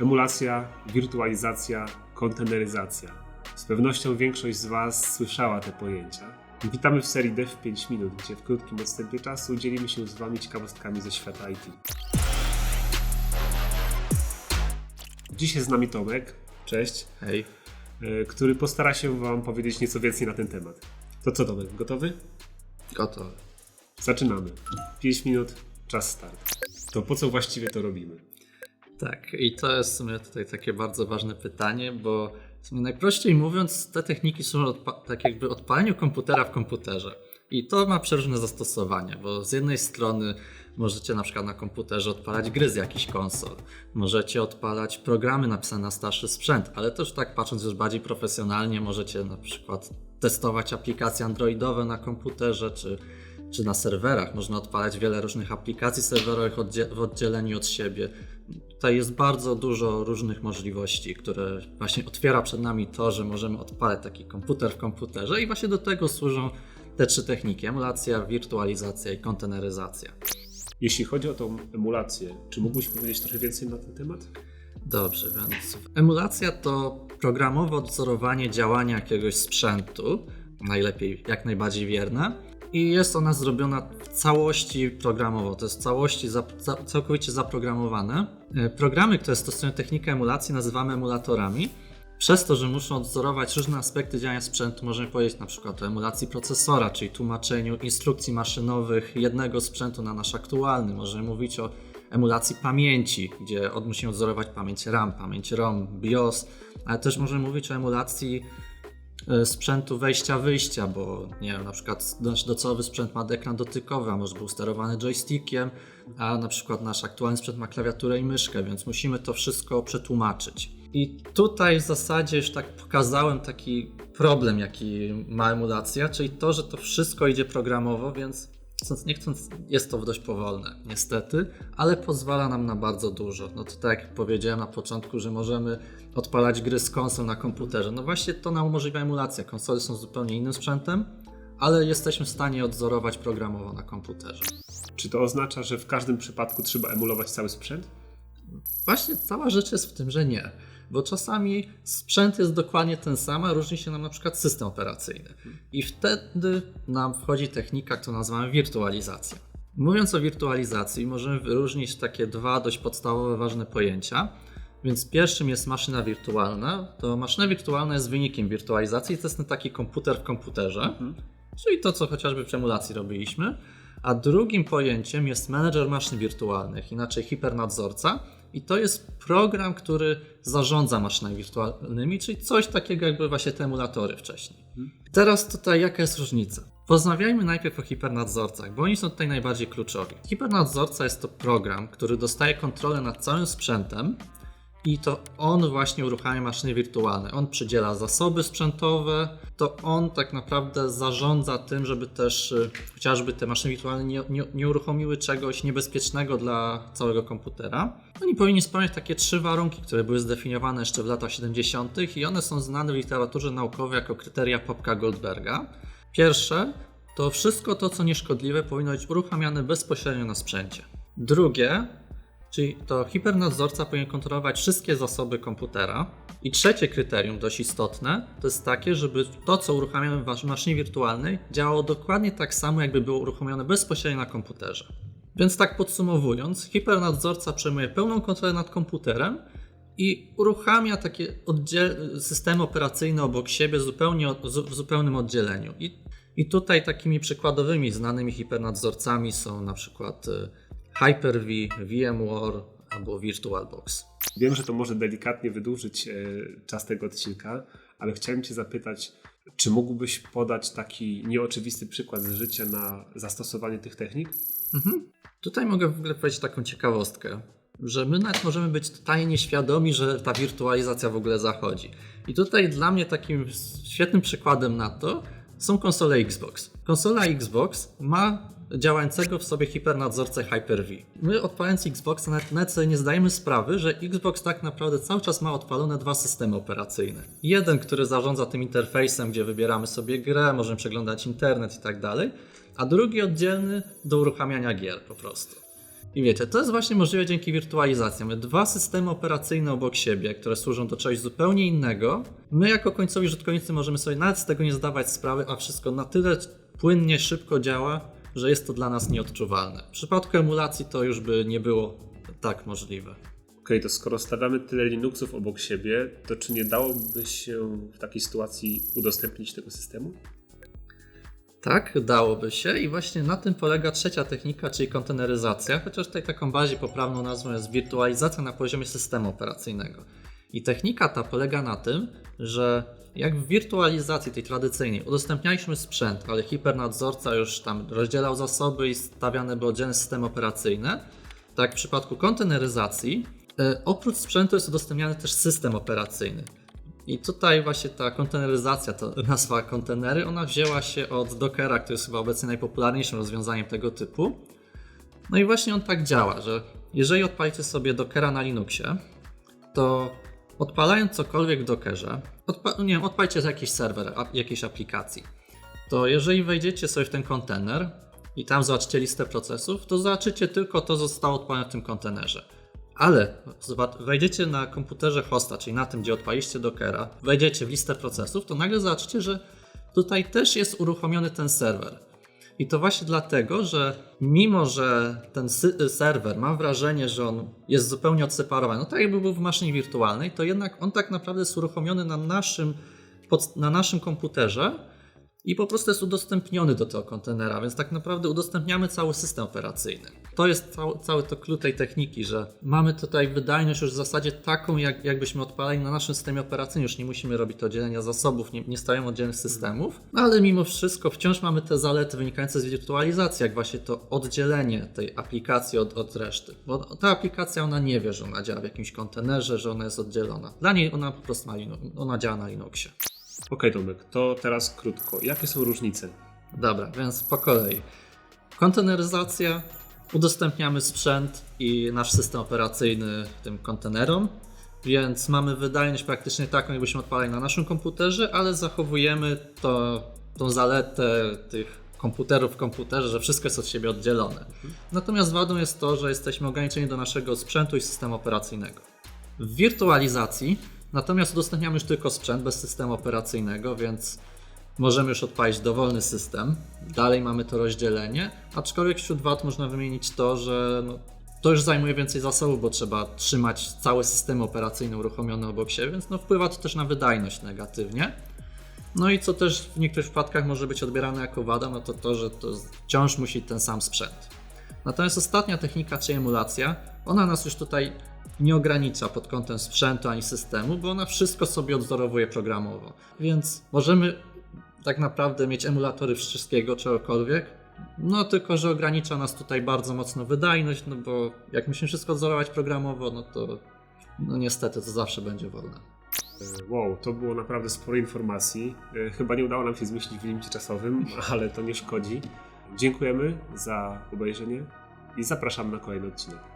Emulacja, wirtualizacja, konteneryzacja. Z pewnością większość z Was słyszała te pojęcia. Witamy w serii Dev 5 minut, gdzie w krótkim odstępie czasu dzielimy się z Wami ciekawostkami ze świata IT. Dziś jest z nami Tomek, cześć, Hej. e, który postara się Wam powiedzieć nieco więcej na ten temat. To co Tomek, gotowy? Gotowy. Zaczynamy. 5 minut, czas start. To po co właściwie to robimy? Tak, i to jest w sumie tutaj takie bardzo ważne pytanie, bo najprościej mówiąc, te techniki są tak jakby odpaleniu komputera w komputerze. I to ma przeróżne zastosowania, bo z jednej strony możecie na przykład na komputerze odpalać gry z jakichś konsol, możecie odpalać programy napisane na starszy sprzęt, ale też tak patrząc już bardziej profesjonalnie, możecie na przykład testować aplikacje androidowe na komputerze, czy, czy na serwerach. Można odpalać wiele różnych aplikacji serwerowych oddzie- w oddzieleniu od siebie. Tutaj jest bardzo dużo różnych możliwości, które właśnie otwiera przed nami to, że możemy odpalać taki komputer w komputerze i właśnie do tego służą te trzy techniki: emulacja, wirtualizacja i konteneryzacja. Jeśli chodzi o tą emulację, czy mógłbyś powiedzieć trochę więcej na ten temat? Dobrze, więc emulacja to programowe odzorowanie działania jakiegoś sprzętu, najlepiej jak najbardziej wierne. I jest ona zrobiona w całości programowo, to jest w całości za, za, całkowicie zaprogramowane. E, Programy, które stosują technikę emulacji, nazywamy emulatorami. Przez to, że muszą odzorować różne aspekty działania sprzętu, możemy powiedzieć na przykład o emulacji procesora, czyli tłumaczeniu instrukcji maszynowych jednego sprzętu na nasz aktualny. Możemy mówić o emulacji pamięci, gdzie musimy odzorować pamięć RAM, pamięć ROM, BIOS, ale też możemy mówić o emulacji sprzętu wejścia-wyjścia, bo nie wiem, na przykład nasz docelowy sprzęt ma ekran dotykowy, a może był sterowany joystickiem, a na przykład nasz aktualny sprzęt ma klawiaturę i myszkę, więc musimy to wszystko przetłumaczyć. I tutaj w zasadzie już tak pokazałem taki problem, jaki ma emulacja, czyli to, że to wszystko idzie programowo, więc chcąc nie chcąc jest to dość powolne, niestety, ale pozwala nam na bardzo dużo. No to tak jak powiedziałem na początku, że możemy odpalać gry z konsol na komputerze. No właśnie to nam umożliwia emulacja. Konsole są zupełnie innym sprzętem, ale jesteśmy w stanie odzorować programowo na komputerze. Czy to oznacza, że w każdym przypadku trzeba emulować cały sprzęt? Właśnie cała rzecz jest w tym, że nie. Bo czasami sprzęt jest dokładnie ten sam, a różni się nam na przykład system operacyjny. I wtedy nam wchodzi technika, którą nazywamy wirtualizacja. Mówiąc o wirtualizacji, możemy wyróżnić takie dwa dość podstawowe, ważne pojęcia. Więc pierwszym jest maszyna wirtualna. To maszyna wirtualna jest wynikiem wirtualizacji. To jest ten taki komputer w komputerze, czyli to, co chociażby w emulacji robiliśmy. A drugim pojęciem jest menedżer maszyn wirtualnych, inaczej hipernadzorca. I to jest program, który zarządza maszynami wirtualnymi, czyli coś takiego jakby właśnie te emulatory wcześniej. Teraz tutaj jaka jest różnica? Porozmawiajmy najpierw o hipernadzorcach, bo oni są tutaj najbardziej kluczowi. Hipernadzorca jest to program, który dostaje kontrolę nad całym sprzętem i to on właśnie uruchamia maszyny wirtualne. On przydziela zasoby sprzętowe, to on tak naprawdę zarządza tym, żeby też y, chociażby te maszyny wirtualne nie, nie, nie uruchomiły czegoś niebezpiecznego dla całego komputera. Oni powinni spełniać takie trzy warunki, które były zdefiniowane jeszcze w latach 70. i one są znane w literaturze naukowej jako kryteria Popka Goldberga. Pierwsze to wszystko to, co nieszkodliwe, powinno być uruchamiane bezpośrednio na sprzęcie. Drugie, czyli to hipernadzorca powinien kontrolować wszystkie zasoby komputera. I trzecie kryterium, dość istotne, to jest takie, żeby to, co uruchamiamy w maszynie wirtualnej, działało dokładnie tak samo, jakby było uruchomione bezpośrednio na komputerze. Więc tak podsumowując, hipernadzorca przejmuje pełną kontrolę nad komputerem i uruchamia takie systemy operacyjne obok siebie zupełnie w zupełnym oddzieleniu. I, I tutaj takimi przykładowymi znanymi hipernadzorcami są na przykład y, Hyper-V, VMware albo VirtualBox. Wiem, że to może delikatnie wydłużyć e, czas tego odcinka, ale chciałem Cię zapytać, czy mógłbyś podać taki nieoczywisty przykład z życia na zastosowanie tych technik? Mhm. Tutaj mogę w ogóle powiedzieć taką ciekawostkę, że my nawet możemy być totalnie nieświadomi, że ta wirtualizacja w ogóle zachodzi. I tutaj dla mnie takim świetnym przykładem na to są konsole Xbox. Konsola Xbox ma działającego w sobie hipernadzorcę Hyper-V. My odpalając Xboxa nawet, nawet sobie nie zdajemy sprawy, że Xbox tak naprawdę cały czas ma odpalone dwa systemy operacyjne. Jeden, który zarządza tym interfejsem, gdzie wybieramy sobie grę, możemy przeglądać internet i tak dalej, a drugi oddzielny do uruchamiania gier po prostu. I wiecie, to jest właśnie możliwe dzięki wirtualizacji. Mamy dwa systemy operacyjne obok siebie, które służą do czegoś zupełnie innego. My jako końcowi użytkownicy możemy sobie nawet z tego nie zdawać sprawy, a wszystko na tyle płynnie, szybko działa, że jest to dla nas nieodczuwalne. W przypadku emulacji to już by nie było tak możliwe. Okej, to skoro stawiamy tyle Linuxów obok siebie, to czy nie dałoby się w takiej sytuacji udostępnić tego systemu? Tak, dałoby się i właśnie na tym polega trzecia technika, czyli konteneryzacja, chociaż tutaj taką bardziej poprawną nazwą jest wirtualizacja na poziomie systemu operacyjnego. I technika ta polega na tym, że jak w wirtualizacji tej tradycyjnej udostępnialiśmy sprzęt, ale hipernadzorca już tam rozdzielał zasoby i stawiane były oddzielne systemy operacyjne, tak w przypadku konteneryzacji e, oprócz sprzętu jest udostępniany też system operacyjny. I tutaj właśnie ta konteneryzacja, to nazwa kontenery, ona wzięła się od Dockera, który jest chyba obecnie najpopularniejszym rozwiązaniem tego typu. No i właśnie on tak działa, że jeżeli odpalicie sobie Dockera na Linuxie, to odpalając cokolwiek w Dockerze, odpa- nie wiem, odpalcie jakiś serwer, a- jakiejś aplikacji, to jeżeli wejdziecie sobie w ten kontener i tam zobaczycie listę procesów, to zobaczycie tylko to, co zostało odpalone w tym kontenerze. Ale wejdziecie na komputerze hosta, czyli na tym, gdzie odpaliście Dockera, wejdziecie w listę procesów, to nagle zobaczycie, że tutaj też jest uruchomiony ten serwer. I to właśnie dlatego, że mimo, że ten sy- serwer mam wrażenie, że on jest zupełnie odseparowany, no tak jakby był w maszynie wirtualnej, to jednak on tak naprawdę jest uruchomiony na naszym, na naszym komputerze i po prostu jest udostępniony do tego kontenera, więc tak naprawdę udostępniamy cały system operacyjny. To jest cały, cały to klucz tej techniki, że mamy tutaj wydajność już w zasadzie taką, jak, jakbyśmy odpalali na naszym systemie operacyjnym, już nie musimy robić oddzielenia zasobów, nie, nie stawiamy oddzielnych systemów, no ale mimo wszystko wciąż mamy te zalety wynikające z wirtualizacji, jak właśnie to oddzielenie tej aplikacji od, od reszty. Bo ta aplikacja, ona nie wie, że ona działa w jakimś kontenerze, że ona jest oddzielona. Dla niej ona po prostu ma, ona działa na Linuxie. Okej, Tomek, to teraz krótko. Jakie są różnice? Dobra, więc po kolei. Konteneryzacja. Udostępniamy sprzęt i nasz system operacyjny tym kontenerom, więc mamy wydajność praktycznie taką, jakbyśmy odpalali na naszym komputerze, ale zachowujemy to, tą zaletę tych komputerów w komputerze, że wszystko jest od siebie oddzielone. Natomiast wadą jest to, że jesteśmy ograniczeni do naszego sprzętu i systemu operacyjnego. W wirtualizacji natomiast udostępniamy już tylko sprzęt bez systemu operacyjnego, więc możemy już odpalić dowolny system. Dalej mamy to rozdzielenie, aczkolwiek wśród wad można wymienić to, że no, to już zajmuje więcej zasobów, bo trzeba trzymać cały system operacyjny uruchomiony obok siebie, więc no, wpływa to też na wydajność negatywnie. No i co też w niektórych przypadkach może być odbierane jako wada, no to to, że to wciąż musi ten sam sprzęt. Natomiast ostatnia technika, czyli emulacja, ona nas już tutaj nie ogranicza pod kątem sprzętu ani systemu, bo ona wszystko sobie odzorowuje programowo. Więc możemy tak naprawdę mieć emulatory wszystkiego, czegokolwiek, no tylko, że ogranicza nas tutaj bardzo mocno wydajność, no bo jak musimy wszystko odzorować programowo, no to no niestety to zawsze będzie wolne. Wow, to było naprawdę sporo informacji. E, Chyba nie udało nam się zmieścić w limicie czasowym, ale to nie szkodzi. Dziękujemy za obejrzenie i zapraszam na kolejny odcinek.